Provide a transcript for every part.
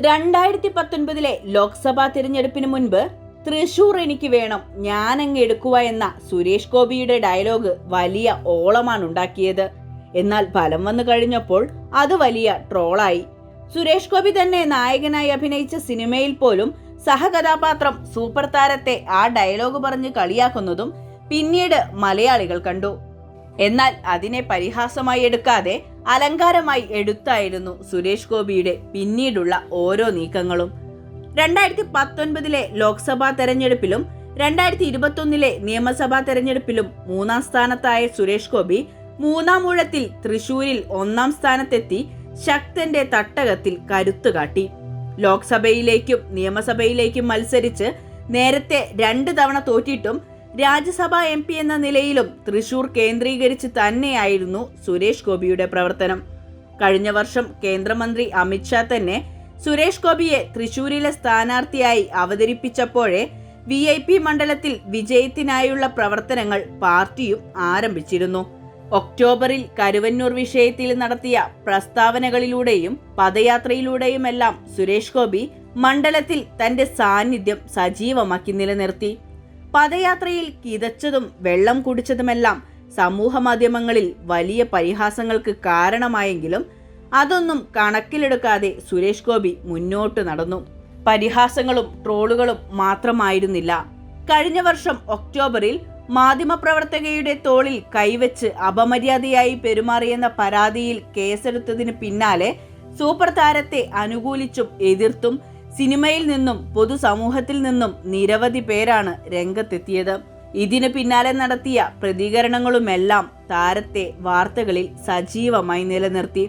രണ്ടായിരത്തി പത്തൊൻപതിലെ ലോക്സഭാ തിരഞ്ഞെടുപ്പിന് മുൻപ് തൃശൂർ എനിക്ക് വേണം ഞാനങ്ങ് എടുക്കുക എന്ന സുരേഷ് ഗോപിയുടെ ഡയലോഗ് വലിയ ഓളമാണ് ഉണ്ടാക്കിയത്. എന്നാൽ ഫലം വന്നു കഴിഞ്ഞപ്പോൾ അത് വലിയ ട്രോളായി. സുരേഷ് ഗോപി തന്നെ നായകനായി അഭിനയിച്ച സിനിമയിൽ പോലും സഹകഥാപാത്രം സൂപ്പർ താരത്തെ ആ ഡയലോഗ് പറഞ്ഞ് കളിയാക്കുന്നതും പിന്നീട് മലയാളികൾ കണ്ടു. എന്നാൽ അതിനെ പരിഹാസമായി എടുക്കാതെ അലങ്കാരമായി എടുത്തായിരുന്നു സുരേഷ് ഗോപിയുടെ പിന്നീടുള്ള ഓരോ നീക്കങ്ങളും. രണ്ടായിരത്തി പത്തൊൻപതിലെ ലോക്സഭാ തെരഞ്ഞെടുപ്പിലും രണ്ടായിരത്തി ഇരുപത്തൊന്നിലെ നിയമസഭാ തെരഞ്ഞെടുപ്പിലും മൂന്നാം സ്ഥാനത്തായ സുരേഷ് ഗോപി മൂന്നാം ഊഴത്തിൽ തൃശൂരിൽ ഒന്നാം സ്ഥാനത്തെത്തി ശക്തന്റെ തട്ടകത്തിൽ കരുത്തു കാട്ടി. ലോക്സഭയിലേക്കും നിയമസഭയിലേക്കും മത്സരിച്ച് നേരത്തെ രണ്ട് തവണ തോറ്റിട്ടും രാജ്യസഭാ എം പി എന്ന നിലയിലും തൃശൂർ കേന്ദ്രീകരിച്ച് തന്നെയായിരുന്നു സുരേഷ് ഗോപിയുടെ പ്രവർത്തനം. കഴിഞ്ഞ വർഷം കേന്ദ്രമന്ത്രി അമിത്ഷാ തന്നെ സുരേഷ് ഗോപിയെ തൃശൂരിലെ സ്ഥാനാർത്ഥിയായി അവതരിപ്പിച്ചപ്പോഴേ വി ഐ പി മണ്ഡലത്തിൽ വിജയത്തിനായുള്ള പ്രവർത്തനങ്ങൾ പാർട്ടിയും ആരംഭിച്ചിരുന്നു. ഒക്ടോബറിൽ കരുവന്നൂർ വിഷയത്തിൽ നടത്തിയ പ്രസ്താവനകളിലൂടെയും പദയാത്രയിലൂടെയുമെല്ലാം സുരേഷ് ഗോപി മണ്ഡലത്തിൽ തന്റെ സാന്നിധ്യം സജീവമാക്കി നിലനിർത്തി. പദയാത്രയിൽ കിതച്ചതും വെള്ളം കുടിച്ചതുമെല്ലാം സമൂഹ മാധ്യമങ്ങളിൽ വലിയ പരിഹാസങ്ങൾക്ക് കാരണമായെങ്കിലും അതൊന്നും കണക്കിലെടുക്കാതെ സുരേഷ് ഗോപി മുന്നോട്ട് നടന്നു. പരിഹാസങ്ങളും ട്രോളുകളും മാത്രമായിരുന്നില്ല. കഴിഞ്ഞ വർഷം ഒക്ടോബറിൽ മാധ്യമപ്രവർത്തകയുടെ തോളിൽ കൈവച്ച് അപമര്യാദയായി പെരുമാറിയെന്ന പരാതിയിൽ കേസെടുത്തതിന് പിന്നാലെ സൂപ്പർ താരത്തെ അനുകൂലിച്ചും എതിർത്തും സിനിമയിൽ നിന്നും പൊതുസമൂഹത്തിൽ നിന്നും നിരവധി പേരാണ് രംഗത്തെത്തിയത്. ഇതിനു പിന്നാലെ നടത്തിയ പ്രതികരണങ്ങളുമെല്ലാം താരത്തെ വാർത്തകളിൽ സജീവമായി നിലനിർത്തി.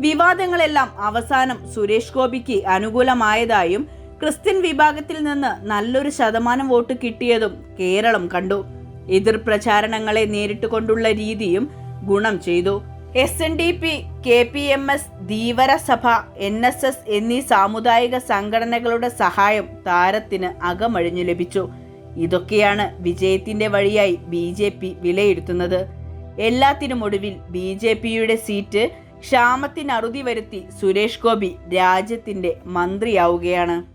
വിവാദങ്ങളെല്ലാം അവസാനം സുരേഷ് ഗോപിക്ക് അനുകൂലമായതായും ക്രിസ്ത്യൻ വിഭാഗത്തിൽ നിന്ന് നല്ലൊരു ശതമാനം വോട്ട് കിട്ടിയതും കേരളം കണ്ടു. എതിർ പ്രചാരണങ്ങളെ നേരിട്ടുകൊണ്ടുള്ള രീതിയും ഗുണം ചെയ്തു. S N D P K P M S Dheevara Sabha N S S എന്നീ സാമുദായിക സംഘടനകളുടെ സഹായം താരത്തിന് അകമഴിഞ്ഞു ലഭിച്ചു. ഇതൊക്കെയാണ് വിജയത്തിന്റെ വഴിയായി ബി ജെ പി വിലയിരുത്തുന്നത്. എല്ലാത്തിനുമൊടുവിൽ ബി ജെ പിയുടെ സീറ്റ് ക്ഷാമത്തിന് അറുതി വരുത്തി സുരേഷ് ഗോപി രാജ്യത്തിന്റെ മന്ത്രിയാവുകയാണ്.